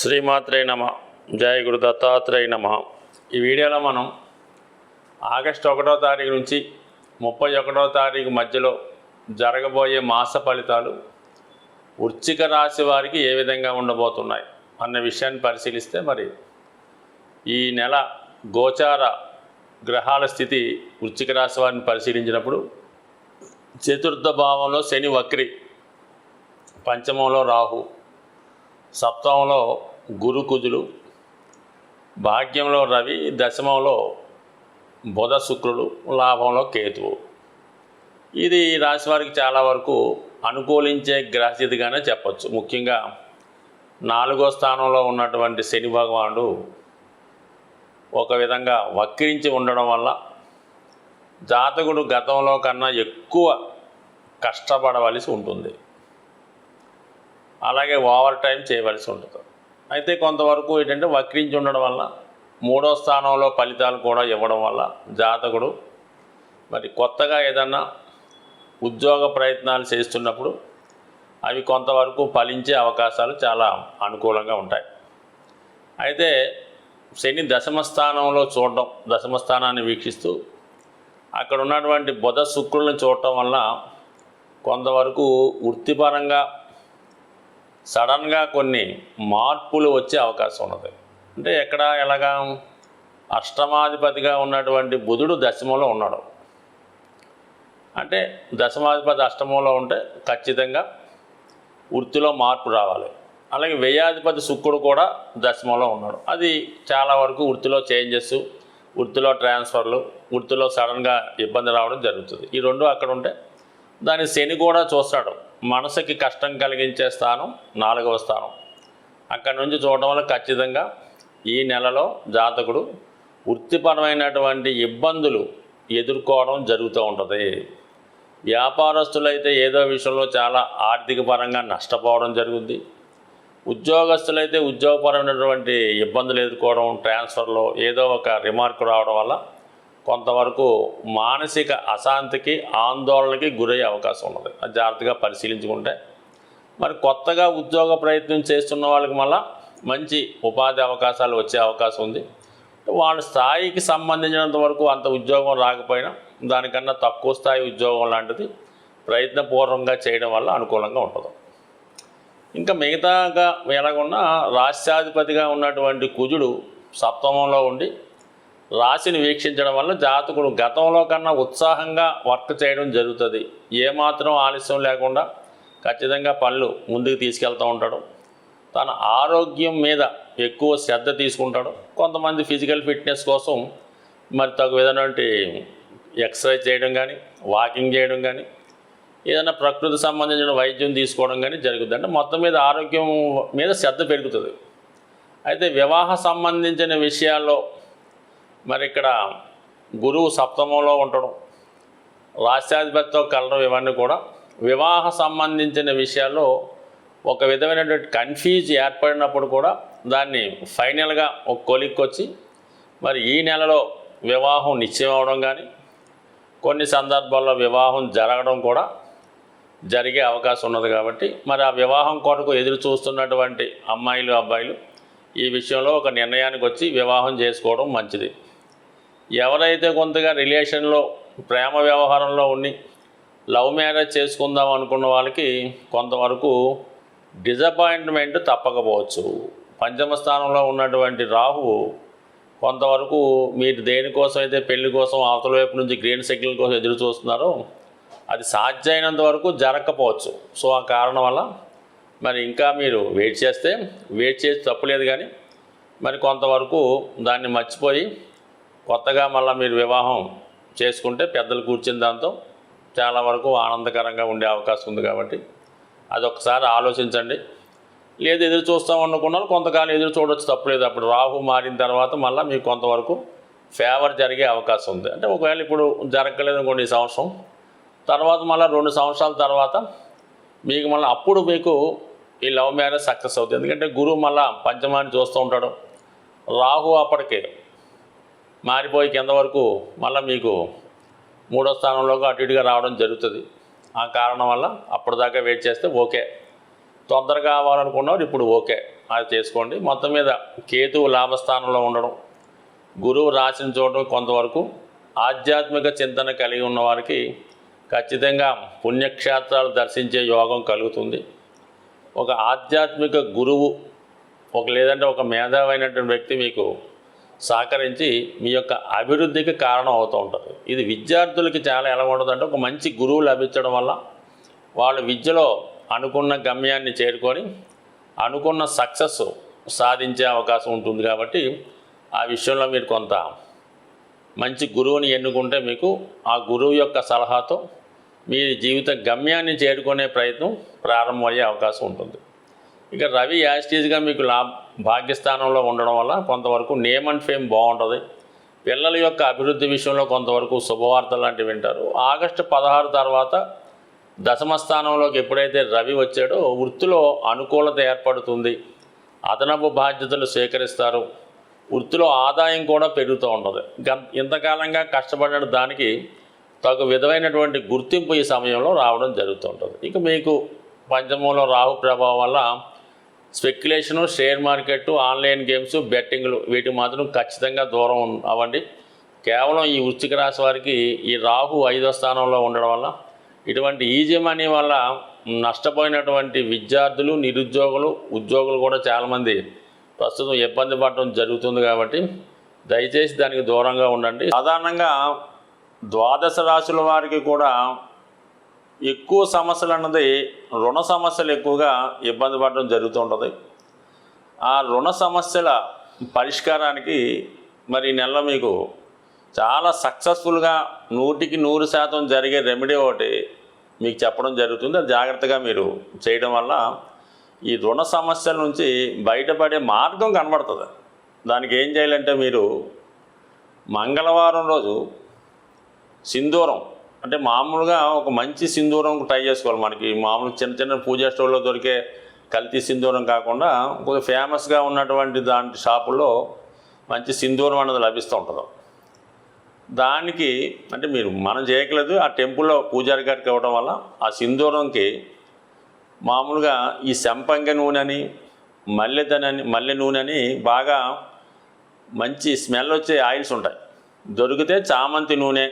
శ్రీమాత్రే నమ. జయ గురు దత్తాత్రేయ నమ. ఈ వీడియోలో మనం ఆగస్టు ఒకటో తారీఖు నుంచి ముప్పై ఒకటో తారీఖు మధ్యలో జరగబోయే మాస ఫలితాలు వృచ్చిక రాశి వారికి ఏ విధంగా ఉండబోతున్నాయి అన్న విషయాన్ని పరిశీలిస్తే మరి ఈ నెల గోచార గ్రహాల స్థితి వృచ్చిక రాశి వారిని పరిశీలించినప్పుడు చతుర్థ భావంలో శని వక్రి పంచమంలో రాహు సప్తమంలో గురు కుజులు భాగ్యంలో రవి దశమంలో బుధ శుక్రుడు లాభంలో కేతువు. ఇది ఈ రాశి వారికి చాలా వరకు అనుకూలించే గ్రహస్థితిగానే చెప్పచ్చు. ముఖ్యంగా నాలుగో స్థానంలో ఉన్నటువంటి శని భగవానుడు ఒక విధంగా వక్రించి ఉండడం వల్ల జాతకుడు గతంలో కన్నా ఎక్కువ కష్టపడవలసి ఉంటుంది. అలాగే ఓవర్ టైం చేయవలసి ఉంటుంది. అయితే కొంతవరకు ఏంటంటే వక్రించి ఉండడం వల్ల మూడో స్థానంలో ఫలితాలు కూడా ఇవ్వడం వల్ల జాతకుడు మరి కొత్తగా ఏదన్నా ఉద్యోగ ప్రయత్నాలు చేస్తున్నప్పుడు అవి కొంతవరకు ఫలించే అవకాశాలు చాలా అనుకూలంగా ఉంటాయి. అయితే శని దశమ స్థానంలో చూడడం దశమ స్థానాన్ని వీక్షిస్తూ అక్కడ ఉన్నటువంటి బుధ శుక్రులను చూడటం వల్ల కొంతవరకు వృత్తిపరంగా సడన్గా కొన్ని మార్పులు వచ్చే అవకాశం ఉన్నది. అంటే ఎక్కడ ఎలాగా? అష్టమాధిపతిగా ఉన్నటువంటి బుధుడు దశమంలో ఉన్నాడు. అంటే దశమాధిపతి అష్టమంలో ఉంటే ఖచ్చితంగా వృత్తిలో మార్పు రావాలి. అలాగే వ్యయాధిపతి శుక్రుడు కూడా దశమంలో ఉన్నాడు. అది చాలా వరకు వృత్తిలో చేంజెస్ వృత్తిలో ట్రాన్స్ఫర్లు వృత్తిలో సడన్గా ఇబ్బంది రావడం జరుగుతుంది. ఈ రెండు అక్కడ ఉంటే దాని శని కూడా చూస్తాడు. మనసుకి కష్టం కలిగించే స్థానం నాలుగవ స్థానం. అక్కడ నుంచి చూడటం వల్ల ఖచ్చితంగా ఈ నెలలో జాతకుడు వృత్తిపరమైనటువంటి ఇబ్బందులు ఎదుర్కోవడం జరుగుతూ ఉంటుంది. వ్యాపారస్తులైతే ఏదో విషయంలో చాలా ఆర్థిక పరంగా నష్టపోవడం జరుగుద్ది. ఉద్యోగస్తులైతే ఉద్యోగపరమైనటువంటి ఇబ్బందులు ఎదుర్కోవడం ట్రాన్స్ఫర్లో ఏదో ఒక రిమార్క్ రావడం వల్ల కొంతవరకు మానసిక అశాంతికి ఆందోళనకి గురయ్యే అవకాశం ఉన్నది. అది జాగ్రత్తగా పరిశీలించుకుంటే. మరి కొత్తగా ఉద్యోగ ప్రయత్నం చేస్తున్న వాళ్ళకి మళ్ళా మంచి ఉపాధి అవకాశాలు వచ్చే అవకాశం ఉంది. వాళ్ళ స్థాయికి సంబంధించినంత వరకు అంత ఉద్యోగం రాకపోయినా దానికన్నా తక్కువ స్థాయి ఉద్యోగం లాంటిది ప్రయత్నపూర్వకంగా చేయడం వల్ల అనుకూలంగా ఉంటుంది. ఇంకా మిగతాగా ఎలాగున్నా రాష్ట్రాధిపతిగా ఉన్నటువంటి కుజుడు సప్తమంలో ఉండి రాశిని వీక్షించడం వల్ల జాతకుడు గతంలో కన్నా ఉత్సాహంగా వర్క్ చేయడం జరుగుతుంది. ఏమాత్రం ఆలస్యం లేకుండా ఖచ్చితంగా పనులు ముందుకు తీసుకెళ్తూ ఉంటాడు. తన ఆరోగ్యం మీద ఎక్కువ శ్రద్ధ తీసుకుంటాడు. కొంతమంది ఫిజికల్ ఫిట్నెస్ కోసం మరి తగు విధమైనటువంటి ఎక్సర్సైజ్ చేయడం కానీ వాకింగ్ చేయడం కానీ ఏదైనా ప్రకృతి సంబంధించిన వైద్యం తీసుకోవడం కానీ జరుగుతుంది అంటే మొత్తం మీద ఆరోగ్యం మీద శ్రద్ధ పెరుగుతుంది. అయితే వివాహ సంబంధించిన విషయాల్లో మరి ఇక్కడ గురువు సప్తమంలో ఉండడం రాష్ట్రాధిపతితో కలడం ఇవన్నీ కూడా వివాహ సంబంధించిన విషయాల్లో ఒక విధమైనటువంటి కన్ఫ్యూజ్ ఏర్పడినప్పుడు కూడా దాన్ని ఫైనల్గా ఒక కొలిక్కొచ్చి మరి ఈ నెలలో వివాహం నిశ్చయం అవడం కానీ కొన్ని సందర్భాల్లో వివాహం జరగడం కూడా జరిగే అవకాశం ఉన్నది కాబట్టి మరి ఆ వివాహం కొరకు ఎదురు చూస్తున్నటువంటి అమ్మాయిలు అబ్బాయిలు ఈ విషయంలో ఒక నిర్ణయానికి వచ్చి వివాహం చేసుకోవడం మంచిది. ఎవరైతే కొంతగా రిలేషన్లో ప్రేమ వ్యవహారంలో ఉండి లవ్ మ్యారేజ్ చేసుకుందాం అనుకున్న వాళ్ళకి కొంతవరకు డిజపాయింట్మెంట్ తప్పకపోవచ్చు. పంచమ స్థానంలో ఉన్నటువంటి రాహువు కొంతవరకు మీరు దేనికోసం అయితే పెళ్ళి కోసం అవతల వైపు నుంచి గ్రీన్ సిగ్నల్ కోసం ఎదురు చూస్తున్నారో అది సాధ్యమైనంత వరకు జరగకపోవచ్చు. సో ఆ కారణం వల్ల మరి ఇంకా మీరు వెయిట్ చేస్తే వెయిట్ చేసి తప్పులేదు కానీ మరి కొంతవరకు దాన్ని మర్చిపోయి కొత్తగా మళ్ళీ మీరు వివాహం చేసుకుంటే పెద్దలు కూర్చున్న దాంతో చాలా వరకు ఆనందకరంగా ఉండే అవకాశం ఉంది కాబట్టి అదొకసారి ఆలోచించండి. లేదు ఎదురు చూస్తాం అనుకున్నారు కొంతకాలం ఎదురు చూడొచ్చు తప్పులేదు. అప్పుడు రాహు మారిన తర్వాత మళ్ళీ మీకు కొంతవరకు ఫేవర్ జరిగే అవకాశం ఉంది. అంటే ఒకవేళ ఇప్పుడు జరగలేదు కొన్ని సంవత్సరం తర్వాత మళ్ళీ రెండు సంవత్సరాల తర్వాత మీకు మళ్ళీ అప్పుడు మీకు ఈ లవ్ మ్యారేజ్ సక్సెస్ అవుతుంది. ఎందుకంటే గురువు మళ్ళీ పంచమాన్ని చూస్తూ ఉంటాడు. రాహు అప్పటికే మారిపోయి కింద వరకు మళ్ళీ మీకు మూడో స్థానంలోకి అటు ఇటుగా రావడం జరుగుతుంది. ఆ కారణం వల్ల అప్పటిదాకా వెయిట్ చేస్తే ఓకే. తొందరగా కావాలనుకున్నవారు ఇప్పుడు ఓకే. అది చేసుకోండి. మొత్తం మీద కేతువు లాభస్థానంలో ఉండడం గురువు రాశిని చూడడం కొంతవరకు ఆధ్యాత్మిక చింతన కలిగి ఉన్న వారికి ఖచ్చితంగా పుణ్యక్షేత్రాలు దర్శించే యోగం కలుగుతుంది. ఒక ఆధ్యాత్మిక గురువు ఒక లేదంటే ఒక మేధావైనటువంటి వ్యక్తి మీకు సహకరించి మీ యొక్క అభివృద్ధికి కారణం అవుతూ ఉంటుంది. ఇది విద్యార్థులకి చాలా ఎలా ఉండదంటే ఒక మంచి గురువు లభించడం వల్ల వాళ్ళు విద్యలో అనుకున్న గమ్యాన్ని చేరుకొని అనుకున్న సక్సెస్ సాధించే అవకాశం ఉంటుంది కాబట్టి ఆ విషయంలో మీరు కొంత మంచి గురువుని ఎన్నుకుంటే మీకు ఆ గురువు యొక్క సలహాతో మీ జీవిత గమ్యాన్ని చేరుకునే ప్రయత్నం ప్రారంభమయ్యే అవకాశం ఉంటుంది. ఇక రవి యాస్టీజ్గా మీకు లాభ భాగ్యస్థానంలో ఉండడం వల్ల కొంతవరకు నేమ్ అండ్ ఫేమ్ బాగుంటుంది. పిల్లల యొక్క అభివృద్ధి విషయంలో కొంతవరకు శుభవార్తలు లాంటివి వింటారు. ఆగస్టు పదహారు తర్వాత దశమ స్థానంలోకి ఎప్పుడైతే రవి వచ్చాడో వృత్తిలో అనుకూలత ఏర్పడుతుంది. అదనపు బాధ్యతలు సేకరిస్తారు వృత్తిలో ఆదాయం కూడా పెరుగుతూ ఉంటుంది. ఇంతకాలంగా కష్టపడిన దానికి తగు విధమైనటువంటి గుర్తింపు ఈ సమయంలో రావడం జరుగుతుంటుంది ఇక మీకు పంచమంలో రాహు ప్రభావం వల్ల speculation share market online games బెట్టింగ్లు వీటికి మాత్రం ఖచ్చితంగా దూరం అవ్వండి. కేవలం ఈ వృశ్చిక రాశి వారికి ఈ రాహు ఐదో స్థానంలో ఉండడం వల్ల ఇటువంటి ఈజీ మనీ వల్ల నష్టపోయినటువంటి విద్యార్థులు నిరుద్యోగులు ఉద్యోగులు కూడా చాలామంది ప్రస్తుతం ఇబ్బంది పడడం జరుగుతుంది కాబట్టి దయచేసి దానికి దూరంగా ఉండండి. సాధారణంగా ద్వాదశ రాశుల వారికి కూడా ఎక్కువ సమస్యలు అన్నది రుణ సమస్యలు ఎక్కువగా ఇబ్బంది పడడం జరుగుతుంటుంది ఆ రుణ సమస్యల పరిష్కారానికి మరి నెల మీకు చాలా సక్సెస్ఫుల్గా నూటికి నూరు శాతం జరిగే రెమెడీ ఒకటి మీకు చెప్పడం జరుగుతుంది. అది జాగ్రత్తగా మీరు చేయడం వల్ల ఈ రుణ సమస్యల నుంచి బయటపడే మార్గం కనబడుతుంది. దానికి ఏం చేయాలంటే మీరు మంగళవారం రోజు సింధూరం అంటే మామూలుగా ఒక మంచి సింధూరం ట్రై చేసుకోవాలి మనకి. మామూలు చిన్న చిన్న పూజా స్టోర్లో దొరికే కల్తీ సింధూరం కాకుండా కొంచెం ఫేమస్గా ఉన్నటువంటి దాంట్ షాపుల్లో మంచి సింధూరం అనేది లభిస్తూ ఉంటుంది. దానికి అంటే మీరు మనం చేయకలేదు ఆ టెంపుల్లో పూజారి గారికి ఇవ్వడం వల్ల ఆ సింధూరంకి మామూలుగా ఈ సంపంగ నూనె అని మల్లెదనని మల్లె నూనె అని బాగా మంచి స్మెల్ వచ్చే ఆయిల్స్ ఉంటాయి. దొరికితే చామంతి నూనె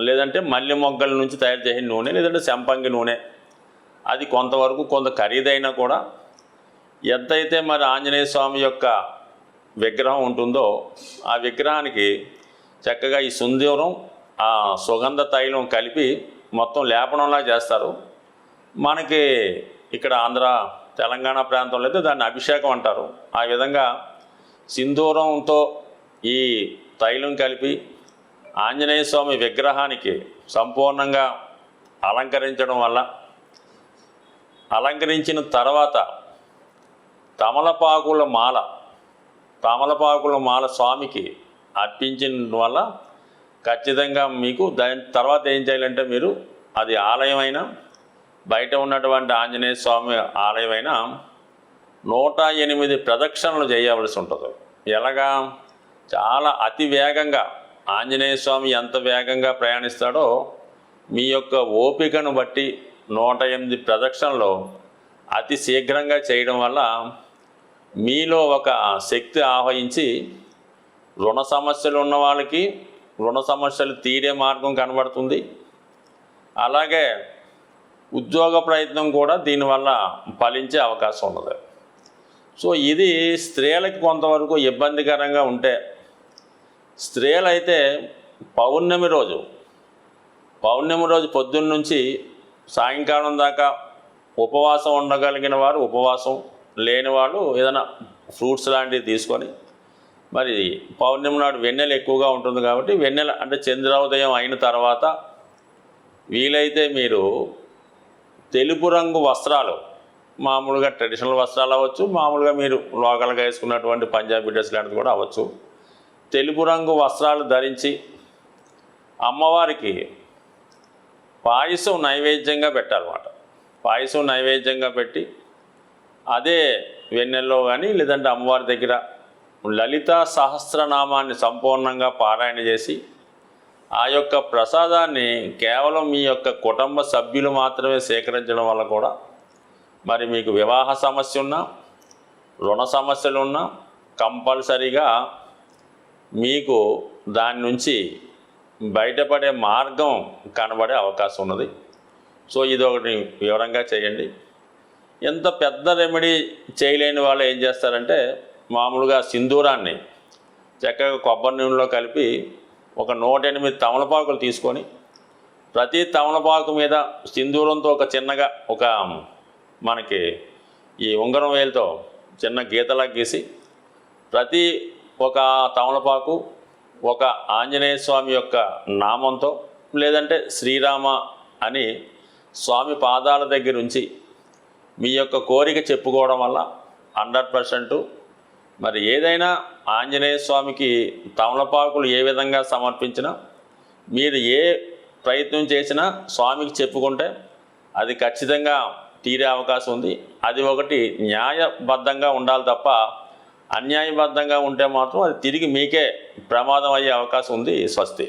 లేదంటే మల్లె మొగ్గల నుంచి తయారు చేసిన నూనె లేదంటే శంపంగి నూనె. అది కొంతవరకు కొంత ఖరీదైనా కూడా ఎంతైతే మరి ఆంజనేయ స్వామి యొక్క విగ్రహం ఉంటుందో ఆ విగ్రహానికి చక్కగా ఈ సుందూరం ఆ సుగంధ తైలం కలిపి మొత్తం లేపనంలా చేస్తారు. మనకి ఇక్కడ ఆంధ్ర తెలంగాణ ప్రాంతంలో అయితే దాన్ని అభిషేకం అంటారు. ఆ విధంగా సింధూరంతో ఈ తైలం కలిపి ఆంజనేయ స్వామి విగ్రహానికి సంపూర్ణంగా అలంకరించడం వల్ల అలంకరించిన తర్వాత తమలపాకుల మాల తమలపాకుల మాల స్వామికి అర్పించిన వల్ల ఖచ్చితంగా మీకు దాని తర్వాత ఏం చేయాలంటే మీరు అది ఆలయమైనా బయట ఉన్నటువంటి ఆంజనేయ స్వామి ఆలయమైనా నూట ఎనిమిది ప్రదక్షిణలు చేయవలసి ఉంటుంది. ఎలాగా? చాలా అతి వేగంగా ఆంజనేయ స్వామి ఎంత వేగంగా ప్రయాణిస్తాడో మీ యొక్క ఓపికను బట్టి నూట ఎనిమిది ప్రదక్షిణలు అతి శీఘ్రంగా చేయడం వల్ల మీలో ఒక శక్తి ఆహ్వయించి రుణ సమస్యలు ఉన్న వాళ్ళకి రుణ సమస్యలు తీరే మార్గం కనబడుతుంది. అలాగే ఉద్యోగ ప్రయత్నం కూడా దీనివల్ల ఫలించే అవకాశం ఉన్నది. సో ఇది స్త్రీలకు కొంతవరకు ఇబ్బందికరంగా ఉంటే స్త్రీలైతే పౌర్ణమి రోజు పౌర్ణమి రోజు పొద్దున్న నుంచి సాయంకాలం దాకా ఉపవాసం ఉండగలిగిన వారు ఉపవాసం లేని వాళ్ళు ఏదైనా ఫ్రూట్స్ లాంటివి తీసుకొని మరి పౌర్ణమి నాడు వెన్నెల ఎక్కువగా ఉంటుంది కాబట్టి వెన్నెల అంటే చంద్రోదయం అయిన తర్వాత వీలైతే మీరు తెలుపు రంగు వస్త్రాలు మామూలుగా ట్రెడిషనల్ వస్త్రాలు అవ్వచ్చు మామూలుగా మీరు లోకల్గా వేసుకున్నటువంటి పంజాబీ డ్రెస్ లాంటిది కూడా అవ్వచ్చు. తెలుపు రంగు వస్త్రాలు ధరించి అమ్మవారికి పాయసం నైవేద్యంగా పెట్టాలన్నమాట. పాయసం నైవేద్యంగా పెట్టి అదే వెన్నెల్లో కానీ లేదంటే అమ్మవారి దగ్గర లలిత సహస్రనామాన్ని సంపూర్ణంగా పారాయణ చేసి ఆ యొక్క ప్రసాదాన్ని కేవలం మీ యొక్క కుటుంబ సభ్యులు మాత్రమే సేకరించడం వల్ల కూడా మరి మీకు వివాహ సమస్య ఉన్నా రుణ సమస్యలు ఉన్నా కంపల్సరీగా మీకు దాని నుంచి బయటపడే మార్గం కనబడే అవకాశం ఉన్నది. సో ఇది ఒకటి వివరంగా చేయండి. ఎంత పెద్ద రెమెడీ చేయలేని వాళ్ళు ఏం చేస్తారంటే మామూలుగా సింధూరాన్ని చక్కగా కొబ్బరి నూనెలో కలిపి ఒక నూట ఎనిమిది తమలపాకులు తీసుకొని ప్రతి తమలపాకు మీద సింధూరంతో ఒక చిన్నగా ఒక మనకి ఈ ఉంగరం వేలతో చిన్న గీతలా గీసి ప్రతి ఒక తమలపాకు ఒక ఆంజనేయ స్వామి యొక్క నామంతో లేదంటే శ్రీరామ అని స్వామి పాదాల దగ్గర ఉంచి మీ యొక్క కోరిక చెప్పుకోవడం వల్ల హండ్రెడ్ పర్సెంట్. మరి ఏదైనా ఆంజనేయ స్వామికి తమలపాకులు ఏ విధంగా సమర్పించినా మీరు ఏ ప్రయత్నం చేసినా స్వామికి చెప్పుకుంటే అది ఖచ్చితంగా తీరే అవకాశం ఉంది. అది ఒకటి న్యాయబద్ధంగా ఉండాలి తప్ప అన్యాయబద్ధంగా ఉంటే మాత్రం అది తిరిగి మీకే ప్రమాదం అయ్యే అవకాశం ఉంది స్వస్తి.